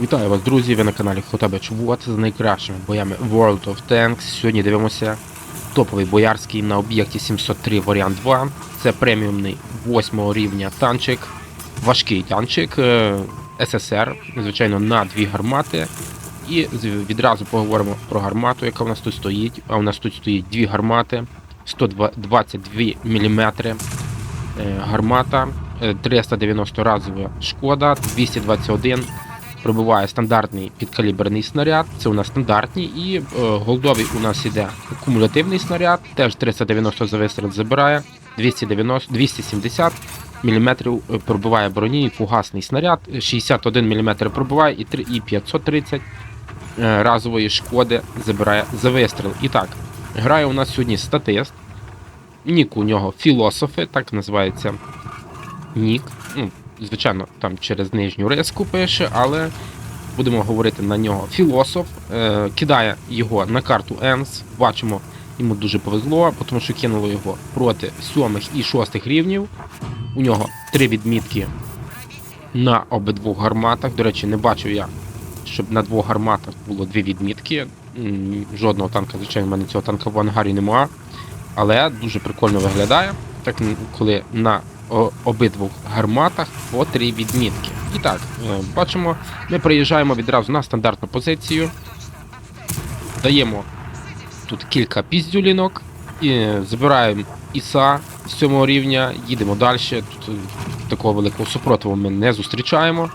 Вітаю вас, друзі! Ви на каналі Хотабе Чувот з найкращими боями World of Tanks. Сьогодні дивимося топовий боярський на об'єкті 703 варіант 2. Це преміумний 8 рівня танчик, важкий танчик е, СССР, звичайно, на дві гармати. І відразу поговоримо про гармату, яка у нас тут стоїть. А у нас тут стоїть дві гармати, 122 мм е, гармата, е, 390 разова шкода, 221 пробиває стандартний підкаліберний снаряд. Це у нас стандартні, і е, голдовий у нас іде кумулятивний снаряд, теж 390 за вистріл забирає, 290, 270 мм пробиває броні, фугасний снаряд, 61 мм пробиває і, три- і 530 е, разової шкоди забирає за вистріл. І так, грає у нас сьогодні статист. Нік у нього філософи, так називається нік. Ну, звичайно, там через нижню риску пише, але будемо говорити на нього філософ. Е, кидає його на карту Енс. Бачимо, йому дуже повезло, тому що кинуло його проти сьомих і шостих рівнів. У нього три відмітки на обидвох гарматах. До речі, не бачу я, щоб на двох гарматах було дві відмітки. Жодного танка, звичайно, в мене цього танка в ангарі немає. Але дуже прикольно виглядає, так коли на обидвох гарматах по три відмітки. І так, е, бачимо, ми приїжджаємо відразу на стандартну позицію. Даємо тут кілька піздюлінок, і забираємо Іса з цього рівня, їдемо далі. Тут е, такого великого супротиву ми не зустрічаємо.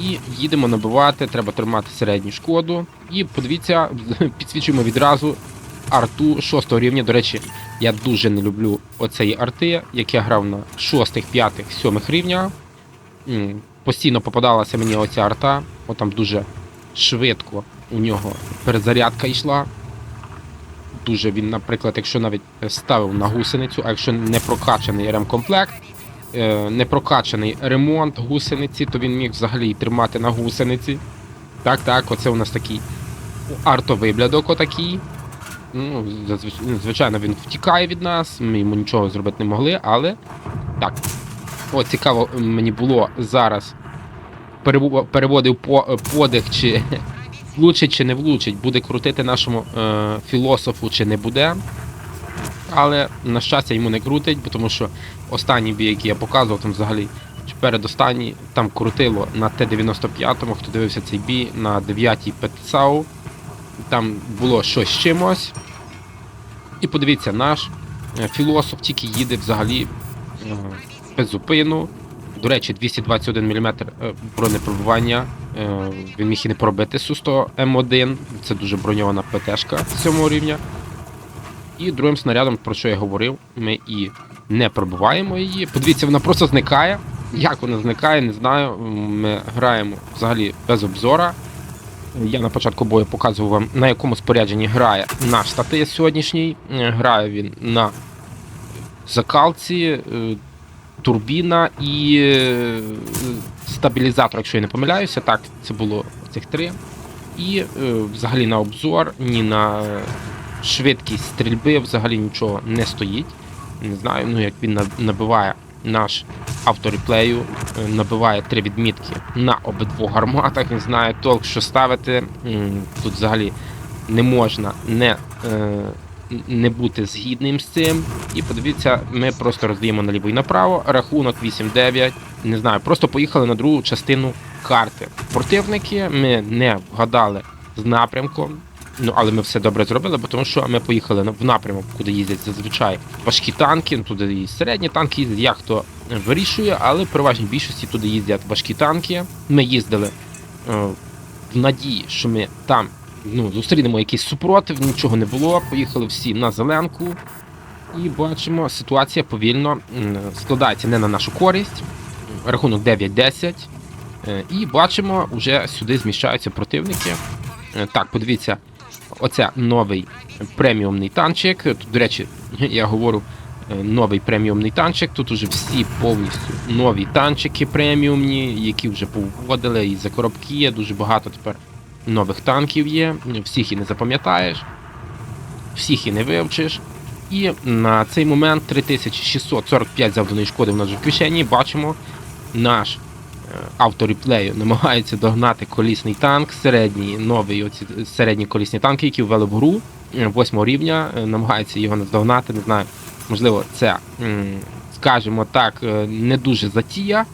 І їдемо набивати, треба тримати середню шкоду. І подивіться, підсвічуємо відразу арту 6 рівня. До речі, я дуже не люблю оцеї арти, як я грав на 6, 5, 7 рівнях. Постійно попадалася мені оця арта, от там дуже швидко у нього перезарядка йшла. Дуже він, наприклад, якщо навіть ставив на гусеницю, а якщо не прокачаний ремкомплект, е, не прокачаний ремонт гусениці, то він міг взагалі тримати на гусениці. Так, так, оце у нас такий артовиблядок отакий. Ну, звичайно, він втікає від нас, ми йому нічого зробити не могли, але так. О, цікаво мені було зараз. Переводив по, подих, чи влучить, чи не влучить, буде крутити нашому е, філософу, чи не буде. Але, на щастя, йому не крутить, тому що останній бій, який я показував, там взагалі передостанній, там крутило на Т-95, хто дивився цей бій, на 9-й ПТСАУ. Там було щось з чимось. І подивіться, наш е, філософ тільки їде взагалі е, без зупину. До речі, 221 мм бронепробування. Е, Він міг і не пробити Су-100 М1. Це дуже броньована ПТшка 7 рівня. І другим снарядом, про що я говорив, ми і не пробиваємо її. Подивіться, вона просто зникає. Як вона зникає, не знаю. Ми граємо взагалі без обзора. Я на початку бою показував вам, на якому спорядженні грає наш статист сьогоднішній. Е, Грає він на закалці, е, турбіна і е, стабілізатор, якщо я не помиляюся. Так, це було цих три. І взагалі на обзор, ні на швидкість стрільби взагалі нічого не стоїть. Не знаю, ну як він набиває наш автореплею, е, набиває три відмітки на обидвох гарматах. Він знає толк, що ставити. Тут взагалі не можна не, е, не бути згідним з цим. І подивіться, ми просто роздаємо наліво і направо. Рахунок 8-9. Не знаю, просто поїхали на другу частину карти. Противники ми не вгадали з напрямком. Ну, але ми все добре зробили, бо тому що ми поїхали в напрямок, куди їздять зазвичай важкі танки, ну, туди і середні танки їздять, як хто вирішує, але в переважній більшості туди їздять важкі танки. Ми їздили е, в надії, що ми там ну, зустрінемо якийсь супротив, нічого не було. Поїхали всі на зеленку. І бачимо, ситуація повільно складається не на нашу користь. Рахунок 9-10. Е, І бачимо, вже сюди зміщаються противники. Е, Так, подивіться, оце новий преміумний танчик. Тут, до речі, я говорю е, новий преміумний танчик. Тут уже всі повністю нові танчики преміумні, які вже повводили і за коробки є. Дуже багато тепер нових танків є. Всіх і не запам'ятаєш, всіх і не вивчиш. І на цей момент 3645 завданої шкоди в нас в кишені. Бачимо наш авторіплею намагається догнати колісний танк, середній новий, оці середні колісні танки, які ввели в гру е, восьмого рівня, е, намагається його наздогнати. Не знаю, можливо, це, скажімо так, е, не дуже затія,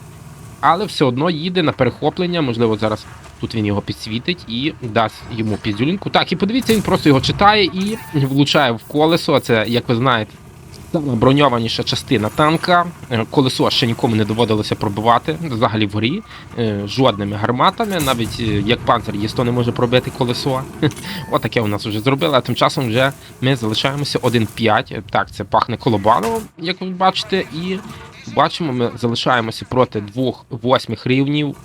але все одно їде на перехоплення. Можливо, зараз тут він його підсвітить і дасть йому підзюлінку. Так, і подивіться, він просто його читає і влучає в колесо. Це, як ви знаєте, Саме броньованіша частина танка. Е, Колесо ще нікому не доводилося пробивати взагалі в грі е, жодними гарматами. Навіть е, як панцир ЄСТО не може пробити колесо. Отаке у нас вже зробили, а тим часом вже ми залишаємося 1-5. Так, це пахне колобаном, як ви бачите, і бачимо, ми залишаємося проти двох восьмих рівнів,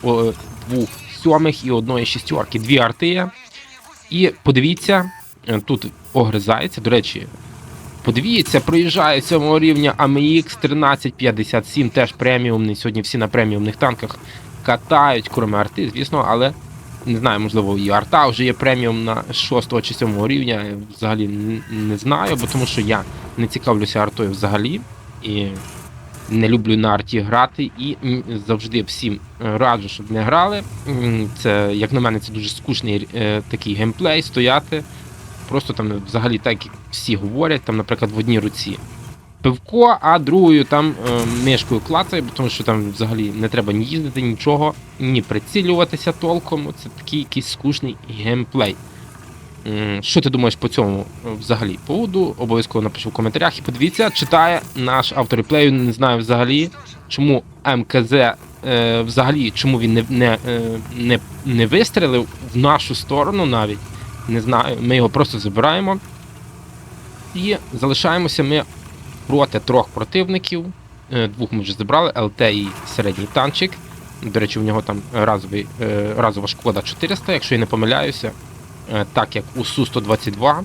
двох сьомих і одної шістьорки. Дві арти. І подивіться, тут огризається. До речі, Подивіться, проїжджає цього рівня AMX 1357, теж преміумний. Сьогодні всі на преміумних танках катають, крім арти, звісно, але не знаю, можливо, і арта вже є преміум на 6 чи 7 рівня. я Взагалі не знаю, бо тому що я не цікавлюся артою взагалі. І не люблю на арті грати і завжди всім раджу, щоб не грали. Це, як на мене, це дуже скучний е, такий геймплей стояти. Просто там взагалі так як всі говорять, там, наприклад, в одній руці пивко, а другою там е, мишкою клацає, тому що там взагалі не треба ні їздити, нічого, ні прицілюватися толком. Це такий якийсь скучний геймплей. Що ти думаєш по цьому е, взагалі поводу? Обов'язково напиши в коментарях і подивіться, читає наш автор реплею, не знаю взагалі, чому МКЗ е, взагалі, чому він не, не, е, не, не вистрелив в нашу сторону навіть. Не знаю, ми його просто забираємо. І залишаємося ми проти трьох противників. Е, Двох ми вже забрали, ЛТ і середній танчик. До речі, у нього там разовий, е, разова шкода 400, якщо я не помиляюся. Е, Так як у Су-122.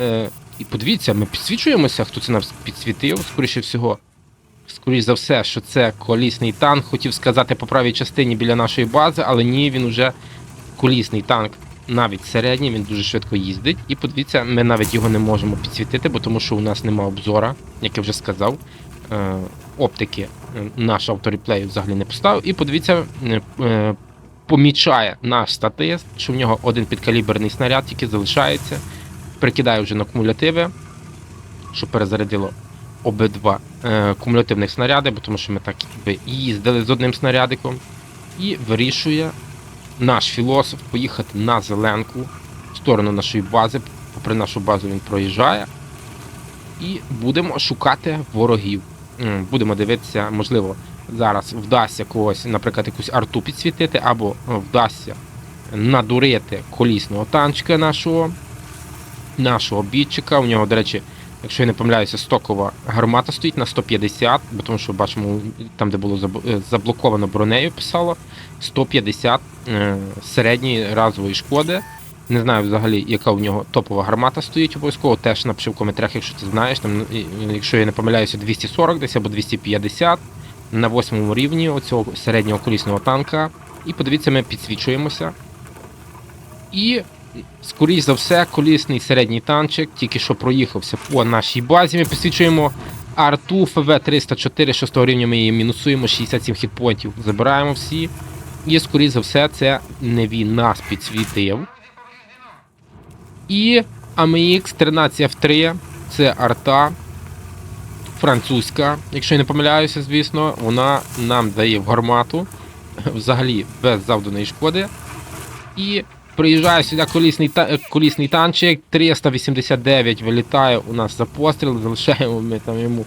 Е, І подивіться, ми підсвічуємося, хто це нас підсвітив, скоріше всього. Скоріше за все, що це колісний танк. Хотів сказати по правій частині біля нашої бази, але ні, він уже колісний танк навіть середній, він дуже швидко їздить. І подивіться, ми навіть його не можемо підсвітити, бо тому що у нас немає обзора, як я вже сказав. Е, оптики е, наш авторіплей взагалі не поставив. І подивіться, е, помічає наш статист, що в нього один підкаліберний снаряд тільки залишається. Прикидає вже на кумулятиви, що перезарядило обидва кумулятивних снаряди, бо тому що ми так якби їздили з одним снарядиком. І вирішує наш філософ поїхати на зеленку в сторону нашої бази. Попри нашу базу він проїжджає. І будемо шукати ворогів. Будемо дивитися, можливо, зараз вдасться когось, наприклад, якусь арту підсвітити, або е, вдасться надурити колісного танчика нашого, нашого бітчика. У нього, до речі, якщо я не помиляюся, стокова гармата стоїть на 150, бо тому що бачимо, там, де було е, заблоковано бронею, писало 150 е, середньої разової шкоди. Не знаю взагалі, яка у нього топова гармата стоїть обов'язково. Теж напиши в коментарях, якщо ти знаєш. Там, і якщо я не помиляюся, 240 десь або 250 на восьмому рівні оцього середнього колісного танка. І подивіться, ми підсвічуємося. І, скоріш за все, колісний середній танчик тільки що проїхався по нашій базі. Ми підсвічуємо арту ФВ-304 6 рівня. Ми її мінусуємо 67 хітпонтів. Забираємо всі. І, скоріш за все, це не він нас підсвітив. І AMX 13F3 це арта французька, якщо я не помиляюся, звісно, вона нам дає в гармату взагалі без завданої шкоди. І приїжджає сюди колісний, е, колісний танчик, 389 вилітає у нас за постріл, залишаємо ми там йому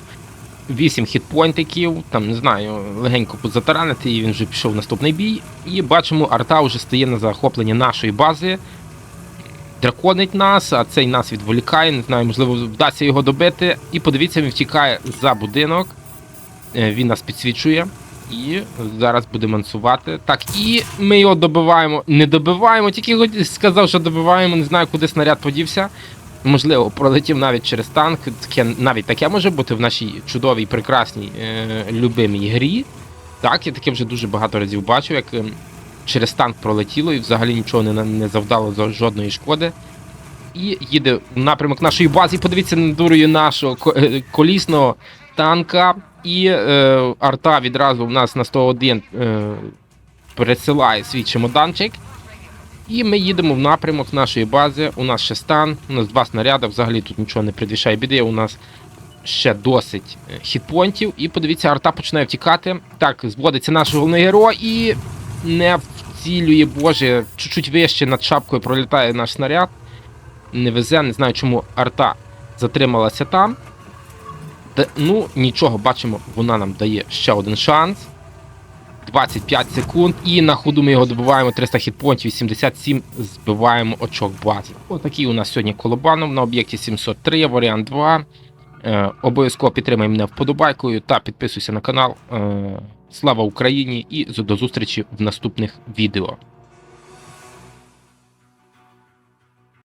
8 хітпойнтиків, там не знаю, легенько позатаранити, і він вже пішов в наступний бій. І бачимо, арта вже стає на захоплення нашої бази. Драконить нас, а цей нас відволікає, не знаю, можливо, вдасться його добити. І подивіться, він втікає за будинок. Е, Він нас підсвічує. І зараз буде мансувати. Так, і ми його добиваємо. Не добиваємо, тільки сказав, що добиваємо, не знаю, куди снаряд подівся. Можливо, пролетів навіть через танк. Таке, навіть таке може бути в нашій чудовій, прекрасній, е, любимій грі. Так, я таке вже дуже багато разів бачив, як ем, через танк пролетіло і взагалі нічого не, не завдало жодної шкоди. І їде в напрямок нашої бази. Подивіться на дурою нашого е, колісного танка. і е, арта відразу в нас на 101 е, пересилає свій чемоданчик. І ми їдемо в напрямок нашої бази. У нас ще стан, у нас два снаряди, взагалі тут нічого не предвішає біди. У нас ще досить е, хітпонтів. І подивіться, арта починає втікати. Так, зводиться наш головний герой і не вцілює, боже, чуть-чуть вище над шапкою пролітає наш снаряд. Не везе, не знаю, чому арта затрималася там. Ну, нічого, бачимо, вона нам дає ще один шанс. 25 секунд, і на ходу ми його добиваємо 300 хітпонтів, 87 збиваємо очок бази. Отакий у нас сьогодні колобанов на об'єкті 703, варіант 2. Е, обов'язково підтримай мене вподобайкою та підписуйся на канал. Е, слава Україні і до зустрічі в наступних відео.